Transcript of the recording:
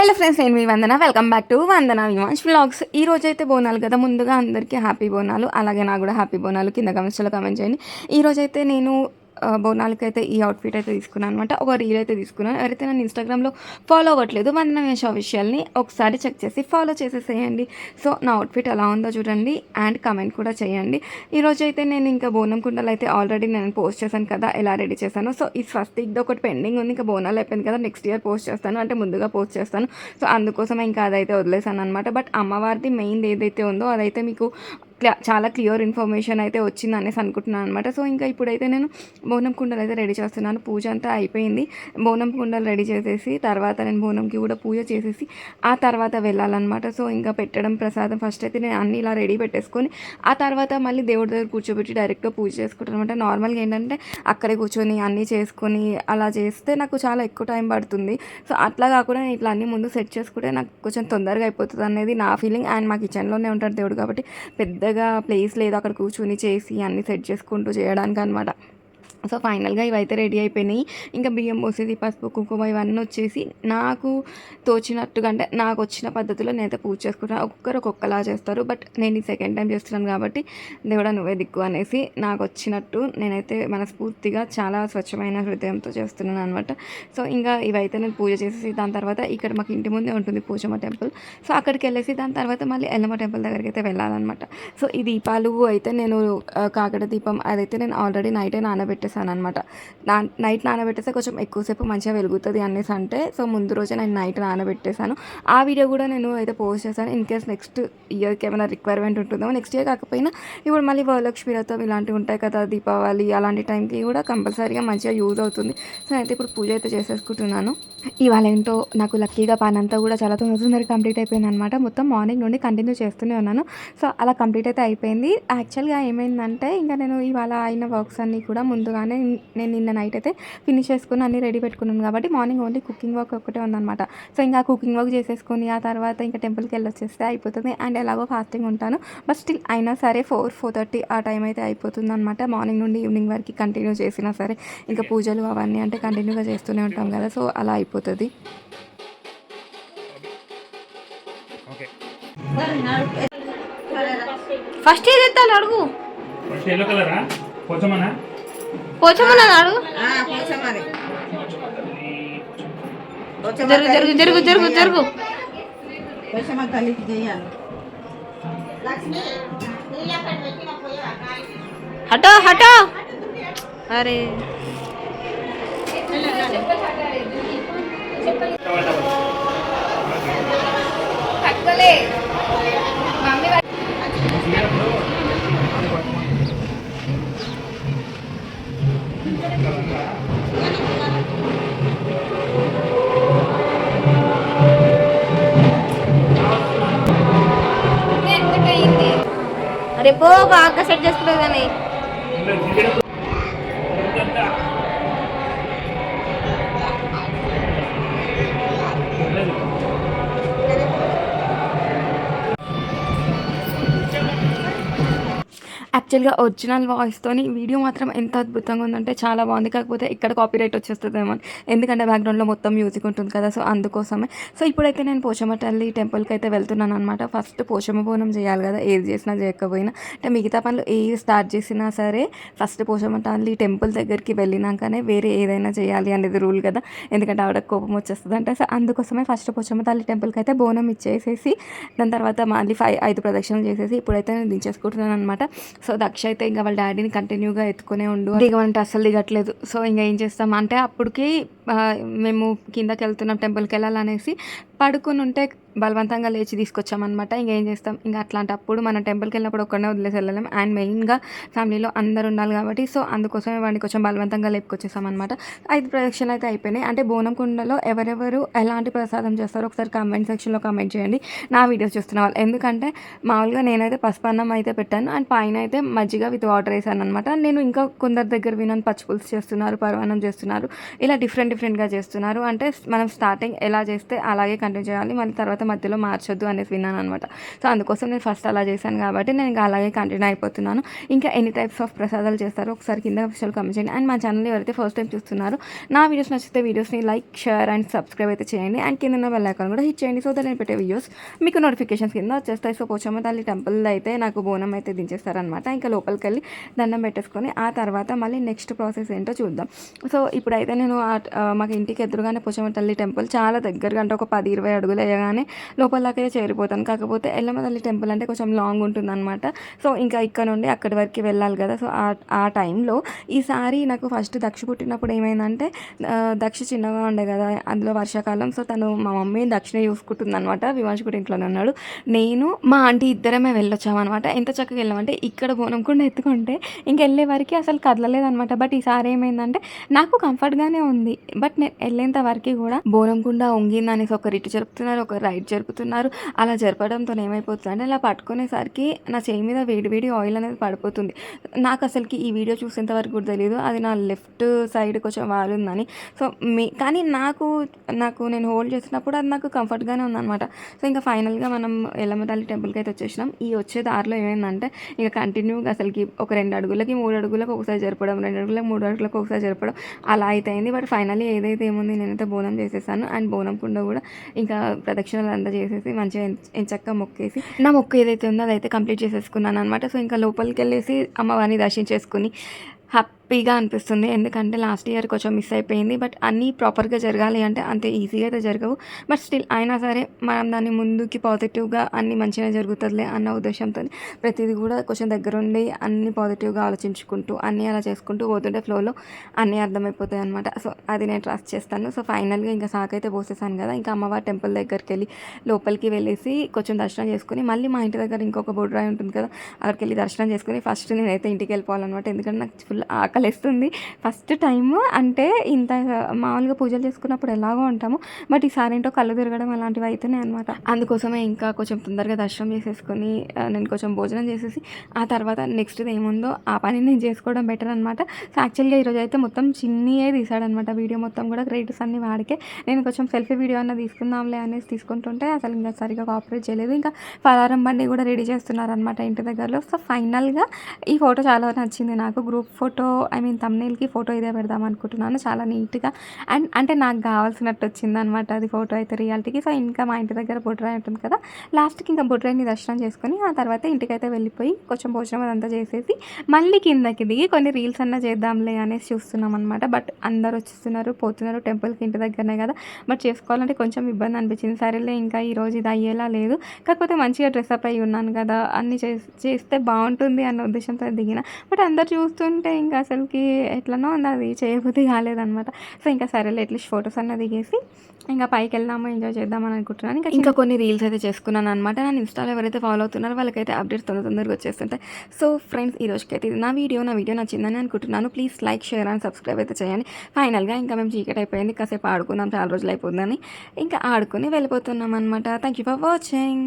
Hello friends నేను మీ Vandana. Welcome back to Vandana women's vlogs ఈ రోజు అయితే బోనాలు కదా ముందుగా అందరికీ హ్యాపీ బోనాలు అలాగే నాకు కూడా హ్యాపీ బోనాలు. కింద కమెంట్స్లో కమెంట్ చేయండి. ఈ రోజైతే నేను బోనాలకి అయితే ఈ అవుట్ఫిట్ అయితే తీసుకున్నాను అనమాట ఒక రీల్ అయితే తీసుకున్నాను. ఎవరైతే నన్ను ఇన్స్టాగ్రామ్లో ఫాలో అవ్వట్లేదు వందన వేష అఫీషియల్ని ఒకసారి చెక్ చేసి ఫాలో చేసేసేయండి. సో నా అవుట్ఫిట్ ఎలా ఉందో చూడండి అండ్ కమెంట్ కూడా చేయండి. ఈరోజు అయితే నేను ఇంకా బోనం కుండలు అయితే ఆల్రెడీ నేను పోస్ట్ చేశాను కదా ఎలా రెడీ చేశాను. సో ఈ ఫస్ట్ ఇది ఒకటి పెండింగ్ ఉంది ఇంకా బోనాలు అయిపోయింది కదా నెక్స్ట్ ఇయర్ పోస్ట్ చేస్తాను. అంటే ముందుగా పోస్ట్ చేస్తాను. సో అందుకోసం ఇంకా అదైతే వదిలేసాను అనమాట బట్ అమ్మవారిది మెయిన్ ఏదైతే ఉందో అదైతే మీకు చాలా క్లియర్ ఇన్ఫర్మేషన్ అయితే వచ్చింది అనేసి అనుకుంటున్నాను అనమాట సో ఇంకా ఇప్పుడైతే నేను బోనం కుండలు అయితే రెడీ చేస్తున్నాను. పూజ అంతా అయిపోయింది. బోనం కుండలు రెడీ చేసేసి తర్వాత నేను బోనంకి కూడా పూజ చేసేసి ఆ తర్వాత వెళ్ళాలన్నమాట. సో ఇంకా పెట్టడం ప్రసాదం ఫస్ట్ అయితే నేను అన్ని ఇలా రెడీ పెట్టేసుకొని ఆ తర్వాత మళ్ళీ దేవుడి దగ్గర కూర్చోబెట్టి డైరెక్ట్గా పూజ చేసుకుంటాను అనమాట నార్మల్గా ఏంటంటే అక్కడే కూర్చొని అన్నీ చేసుకొని అలా చేస్తే నాకు చాలా ఎక్కువ టైం పడుతుంది. సో అట్లా కాకుండా నేను ఇట్లా అన్ని ముందు సెట్ చేసుకుంటే నాకు కొంచెం తొందరగా అయిపోతుంది అనేది నా ఫీలింగ్. అండ్ మా కిచెన్లోనే ఉంటాడు దేవుడు కాబట్టి పెద్ద పెద్దగా ప్లేస్ లేదు అక్కడ కూర్చొని చేసి అన్ని సెట్ చేసుకుంటూ చేయడానికి అనమాట సో ఫైనల్గా ఇవైతే రెడీ అయిపోయినాయి. ఇంకా బియ్యం పోసేది పసుపు కుంకుమ ఇవన్నీ వచ్చేసి నాకు తోచినట్టుగా అంటే నాకు వచ్చిన పద్ధతిలో నేనైతే పూజ చేసుకుంటాను ఒక్కొక్కరు ఒక్కొక్కలా చేస్తారు. బట్ నేను ఈ సెకండ్ టైం చేస్తున్నాను కాబట్టి దేవుడా నువ్వే దిక్కు అనేసి నాకు వచ్చినట్టు నేనైతే మనస్ఫూర్తిగా చాలా స్వచ్ఛమైన హృదయంతో చేస్తున్నాను అనమాట సో ఇంకా ఇవైతే నేను పూజ చేసేసి దాని తర్వాత ఇక్కడ మాకు ఇంటి ముందే ఉంటుంది పూజమ్మ టెంపుల్. సో అక్కడికి వెళ్ళేసి దాని తర్వాత మళ్ళీ ఎల్లమ్మ టెంపుల్ దగ్గరికి అయితే వెళ్ళాలన్నమాట. సో ఈ దీపాలు అయితే నేను కాకడ దీపం అదైతే నేను ఆల్రెడీ నైటే నానబెట్టేసాను అనమాట నా నైట్ నానబెట్టేస్తే కొంచెం ఎక్కువసేపు మంచిగా వెలుగుతుంది అనేసి అంటే సో ముందు రోజే నేను నైట్ నానబెట్టేశాను. ఆ వీడియో కూడా నేను అయితే పోస్ట్ చేశాను. ఇన్ కేస్ నెక్స్ట్ ఇయర్కి ఏమైనా రిక్వైర్మెంట్ ఉంటుందో నెక్స్ట్ ఇయర్ కాకపోయినా ఇప్పుడు మళ్ళీ వరలక్ష్మి రథం ఇలాంటివి ఉంటాయి కదా దీపావళి అలాంటి టైంకి కూడా కంపల్సరీగా మంచిగా యూజ్ అవుతుంది. సో అయితే ఇప్పుడు పూజ అయితే చేసేసుకుంటున్నాను. ఇవాళ ఏంటో నాకు లక్కీగా పని అంతా కూడా చాలా తొందరగా కంప్లీట్ అయిపోయింది అనమాట మొత్తం మార్నింగ్ నుండి కంటిన్యూ చేస్తూనే ఉన్నాను. సో అలా కంప్లీట్ అయితే అయిపోయింది. యాక్చువల్గా ఏమైందంటే ఇంకా నేను ఇవాళ అయిన వర్క్స్ అన్నీ కూడా ముందుగానే నేను నిన్న నైట్ అయితే ఫినిష్ చేసుకుని అన్నీ రెడీ పెట్టుకున్నాను కాబట్టి మార్నింగ్ ఓన్లీ కుకింగ్ వర్క్ ఒకటే ఉందన్నమాట సో ఇంకా కుకింగ్ వర్క్ చేసేసుకొని ఆ తర్వాత ఇంకా టెంపుల్కి వెళ్ళొచ్చేస్తే అయిపోతుంది. అండ్ ఎలాగో ఫాస్టింగ్ ఉంటాను. బట్ స్టిల్ అయినా సరే ఫోర్ ఫోర్ థర్టీ ఆ టైం అయితే అయిపోతుంది అనమాట మార్నింగ్ నుండి ఈవినింగ్ వరకు కంటిన్యూ చేసినా సరే. ఇంకా పూజలు అవన్నీ అంటే కంటిన్యూగా చేస్తూనే ఉంటాం కదా. సో అలా అయిపోతుంది. ఓకే ఫస్ట్ ఏది ఎత్తాలి అడుగు. పోచమన్నా అడుగు. జరుగు జరుగు జరుగు జరుగు. జరుగు. హటో హటో. అరే. అరే పో బాగా సెట్ చేసుకోలేదు కానీ. యాక్చువల్గా ఒరిజినల్ వాయిస్తోని వీడియో మాత్రం ఎంత అద్భుతంగా ఉందంటే చాలా బాగుంది. కాకపోతే ఇక్కడ కాపీరైట్ వచ్చేస్తుందేమో ఎందుకంటే బ్యాక్గ్రౌండ్లో మొత్తం మ్యూజిక్ ఉంటుంది కదా సో అందుకోసమే. సో ఇప్పుడైతే నేను పోచమ్మ తల్లి టెంపుల్కి అయితే వెళ్తున్నాను అనమాట ఫస్ట్ పోచమ్మ బోనం చేయాలి కదా ఏది చేసినా చేయకపోయినా. అంటే మిగతా పనులు ఏది స్టార్ట్ చేసినా సరే ఫస్ట్ పోచమ్మ తల్లి టెంపుల్ దగ్గరికి వెళ్ళినాకనే వేరే ఏదైనా చేయాలి అనేది రూల్ కదా. ఎందుకంటే ఆవిడ కోపం వచ్చేస్తుంది అంటే సో అందుకోసమే ఫస్ట్ పోచమ్మ తల్లి టెంపుల్కి అయితే బోనం ఇచ్చేసేసి దాని తర్వాత మళ్ళీ ఫైవ్ ఐదు ప్రదక్షిణలు చేసేసి ఇప్పుడైతే నేను దించేసుకుంటున్నాను అనమాట సో దక్ష అయితే ఇంకా వాళ్ళ డాడీని కంటిన్యూగా ఎత్తుకునే ఉండు. దిగమంటే అస్సలు దిగట్లేదు. సో ఇంకా ఏం చేస్తాం? అంటే అప్పటికి మేము కిందకి వెళ్తున్నాం టెంపుల్కి వెళ్ళాలనేసి పడుకుని ఉంటే బలవంతంగా లేచి తీసుకొచ్చామన్నమాట. ఇంకా ఏం చేస్తాం? ఇంకా అట్లాంటప్పుడు మనం టెంపుల్కి వెళ్ళినప్పుడు ఒక్కడనే వదిలేసి వెళ్ళలేం. అండ్ మెయిన్గా ఫ్యామిలీలో అందరు ఉండాలి కాబట్టి సో అందుకోసమే వాడిని కొంచెం బలవంతంగా లేపుకొచ్చేసామన్నమాట. ఐదు ప్రదక్షిణలు అయితే అయిపోయినాయి. అంటే బోనం కుండలో ఎవరెవరు ఎలాంటి ప్రసాదం చేస్తారో ఒకసారి కామెంట్ సెక్షన్లో కామెంట్ చేయండి. నా వీడియోస్ చూస్తున్న వాళ్ళు. ఎందుకంటే మామూలుగా నేనైతే పసుపన్నం అయితే పెట్టాను. అండ్ పైన అయితే మజ్జిగ విత్ వాటర్ వేసాను అనమాట నేను ఇంకా కొందరి దగ్గర విన్నాను పచ్చిపులుసు చేస్తున్నారు పరమాన్నం చేస్తున్నారు. ఇలా డిఫరెంట్ డిఫరెంట్గా చేస్తున్నారు. అంటే మనం స్టార్టింగ్ ఎలా చేస్తే అలాగే కంటిన్యూ చేయాలి. మళ్ళీ తర్వాత తర్వాత మధ్యలో మార్చొద్దు అనేసి విన్నాను అనమాట సో అందుకోసం నేను ఫస్ట్ అలా చేశాను కాబట్టి నేను ఇంకా అలాగే కంటిన్యూ అయిపోతున్నాను. ఇంకా ఎన్ని టైప్స్ ఆఫ్ ప్రసాదాలు చేస్తారో ఒకసారి కింద విషయాలు కమెంట్ చేయండి. అండ్ మా ఛానల్ ఎవరైతే ఫస్ట్ టైం చూస్తున్నారో నా వీడియోస్ నచ్చితే వీడియోస్ని లైక్ షేర్ అండ్ సబ్స్క్రైబ్ అయితే చేయండి. అండ్ కింద బెల్ ఐకాన్ కూడా హిట్ చేయండి సో నేను పెట్టే వీడియోస్ మీకు నోటిఫికేషన్స్ కింద వచ్చేస్తాయి. సో పోచమ్మ తల్లి టెంపుల్ అయితే నాకు బోనం అయితే దించేస్తారనమాట ఇంకా లోపలికి వెళ్ళి దండం పెట్టేసుకొని ఆ తర్వాత మళ్ళీ నెక్స్ట్ ప్రాసెస్ ఏంటో చూద్దాం. సో ఇప్పుడైతే నేను మాకు ఇంటికి ఎదురుగానే పోచమ్మ తల్లి టెంపుల్ చాలా దగ్గరగా అంటే ఒక పది ఇరవై అడుగులు వేయగానే లోపలకైతే చేరిపోతాను. కాకపోతే ఎల్లమ్మ తల్లి టెంపుల్ అంటే కొంచెం లాంగ్ ఉంటుందన్నమాట. సో ఇంకా ఇక్కడ నుండి అక్కడి వరకు వెళ్ళాలి కదా. సో ఆ టైంలో ఈసారి నాకు ఫస్ట్ దక్ష పుట్టినప్పుడు ఏమైందంటే దక్ష చిన్నగా ఉండే కదా అందులో వర్షాకాలం. సో తను మా మమ్మీ దక్షిణ చూసుకుంటుంది అనమాట విమాష్ కూడా ఇంట్లోనే ఉన్నాడు. నేను మా ఆంటీ ఇద్దరమే వెళ్ళొచ్చామన్నమాట. ఎంత చక్కగా వెళ్ళామంటే ఇక్కడ బోనం కూడా ఎత్తుకుంటే ఇంక వెళ్ళే వరకు అసలు కదలలేదనమాట బట్ ఈసారి ఏమైందంటే నాకు కంఫర్ట్గానే ఉంది. బట్ నేను వెళ్ళేంత వరకు కూడా బోనం కుండా ఉంగింది అనేసి ఒక రిట్టు చెప్తున్నారు ఒక రైట్ జరుపుతున్నారు. అలా జరపడంతో ఏమైపోతుంది అంటే అలా పట్టుకునేసరికి నా చేయి మీద వేడి వేడి ఆయిల్ అనేది పడిపోతుంది. నాకు అసలుకి ఈ వీడియో చూసేంత వరకు కూడా తెలియదు అది నా లెఫ్ట్ సైడ్ కొంచెం వాలుందని. సో మీ కానీ నాకు నాకు నేను హోల్డ్ చేసినప్పుడు అది నాకు కంఫర్ట్గానే ఉందన్నమాట. సో ఇంకా ఫైనల్గా మనం ఎల్లమ్మ తల్లి టెంపుల్కి అయితే వచ్చేసినాం. ఈ వచ్చే దారిలో ఏమైందంటే ఇక కంటిన్యూగా అసలుకి ఒక రెండు అడుగులకి మూడు అడుగులకు ఒకసారి జరపడం రెండు అడుగులకు మూడు అడుగులకు ఒకసారి జరపడం అలా అయితే అయింది. బట్ ఫైనల్లీ ఏదైతే ఏముంది నేనైతే బోనం చేసేసాను. అండ్ బోనం కుండ కూడా ఇంకా ప్రదక్షిణలు అదంతా చేసేసి మంచిగా ఎంచక్క మొక్కేసి నా మొక్క ఏదైతే ఉందో అదైతే కంప్లీట్ చేసేసుకున్నాను అనమాట సో ఇంకా లోపలికి వెళ్ళేసి అమ్మవారిని దర్శించేసుకుని హ్యాపీగా అనిపిస్తుంది. ఎందుకంటే లాస్ట్ ఇయర్ కొంచెం మిస్ అయిపోయింది. బట్ అన్నీ ప్రాపర్గా జరగాలి అంటే అంత ఈజీగా అయితే జరగవు. బట్ స్టిల్ అయినా సరే మనం దాన్ని ముందుకి పాజిటివ్గా అన్ని మంచిగా జరుగుతుందిలే అన్న ఉద్దేశంతో ప్రతిదీ కూడా కొంచెం దగ్గరుండి అన్ని పాజిటివ్గా ఆలోచించుకుంటూ అన్నీ అలా చేసుకుంటూ పోతుంటే ఫ్లోలో అన్నీ అర్థమైపోతాయి అనమాట సో అది నేను ట్రస్ట్ చేస్తాను. సో ఫైనల్గా ఇంకా సాకైతే పోసేసాను కదా. ఇంకా అమ్మవారి టెంపుల్ దగ్గరికి వెళ్ళి లోపలికి వెళ్ళేసి కొంచెం దర్శనం చేసుకుని మళ్ళీ మా ఇంటి దగ్గర ఇంకొక బొడ్రాయి ఉంటుంది కదా అక్కడికి వెళ్ళి దర్శనం చేసుకుని ఫస్ట్ నేనైతే ఇంటికి వెళ్ళిపోవాలన్నమాట. ఎందుకంటే నాకు ఫుల్ ఆకలిస్తుంది ఫస్ట్ టైం అంటే ఇంత మామూలుగా పూజలు చేసుకున్నప్పుడు ఎలాగో ఉంటాము. బట్ ఈసారి ఏంటో కళ్ళు తిరగడం అలాంటివి అవుతున్నాయి అనమాట అందుకోసమే ఇంకా కొంచెం తొందరగా దర్శనం చేసేసుకొని నేను కొంచెం భోజనం చేసేసి ఆ తర్వాత నెక్స్ట్ ఏముందో ఆ పని నేను చేసుకోవడం బెటర్ అనమాట సో యాక్చువల్గా ఈరోజు అయితే మొత్తం చిన్నయే తీసాడనమాట వీడియో మొత్తం కూడా క్రెడిట్స్ అన్ని వాడికే. నేను కొంచెం సెల్ఫీ వీడియో అన్న తీసుకుందాంలే అనేసి తీసుకుంటుంటే అసలు ఇంకా సరిగా కోఆపరేట్ చేయలేదు. ఇంకా పలారం బండి కూడా రెడీ చేస్తున్నారనమాట ఇంటి దగ్గరలో. సో ఫైనల్గా ఈ ఫోటో చాలా నచ్చింది నాకు. గ్రూప్ ఫోటో ఐ మీన్ తమ్నేల్కి ఫోటో ఇదే పెడదాం అనుకుంటున్నాను. చాలా నీట్గా అండ్ అంటే నాకు కావాల్సినట్టు వచ్చింది అనమాట అది ఫోటో అయితే రియాలిటీకి. సో ఇంకా మా ఇంటి దగ్గర బొడ్రాయి ఉంటుంది కదా లాస్ట్కి ఇంకా బొడ్రాయిని దర్శనం చేసుకొని ఆ తర్వాత ఇంటికైతే వెళ్ళిపోయి కొంచెం భోజనం అదంతా చేసేసి మళ్ళీ కిందకి దిగి కొన్ని రీల్స్ అన్నా చేద్దాంలే అనేసి చూస్తున్నాం అనమాట బట్ అందరు వచ్చేస్తున్నారు పోతున్నారు టెంపుల్కి ఇంటి దగ్గరనే కదా. బట్ చేసుకోవాలంటే కొంచెం ఇబ్బంది అనిపించింది. సరేలే ఇంకా ఈరోజు ఇది అయ్యేలా లేదు. కాకపోతే మంచిగా డ్రెస్అప్ అయి ఉన్నాను కదా అన్ని చేస్తే బాగుంటుంది అన్న ఉద్దేశంతో దిగిన. బట్ అందరు చూస్తుంటే ఇంకా అసలు అసలుకి ఎట్లనో అది చేయబుద్ధి కాలేదన్నమాట. సో ఇంకా సరేలే అట్లీస్ట్ ఫొటోస్ అన్న దిగేసి ఇంకా పైకి వెళ్దాము ఎంజాయ్ చేద్దామని అనుకుంటున్నాను. ఇంకా ఇంకా కొన్ని రీల్స్ అయితే చేసుకున్నాను అనమాట నేను ఇన్స్టాలో ఎవరైతే ఫాలో అవుతున్నారో వాళ్ళకైతే అప్డేట్స్ తొందర తొందరగా వచ్చేస్తుంటాయి. సో ఫ్రెండ్స్ ఈ రోజుకి అయితే ఇది నా వీడియో. నా వీడియో నచ్చిందని అనుకుంటున్నాను. Please like share and subscribe అయితే చేయండి. ఫైనల్గా ఇంకా మేము చీకటి అయిపోయింది. కాసేపు ఆడుకుందాం. చాలా రోజులు అయిపోయిందని ఇంకా ఆడుకుని వెళ్ళిపోతున్నాం అనమాట థ్యాంక్ యూ ఫర్ వాచింగ్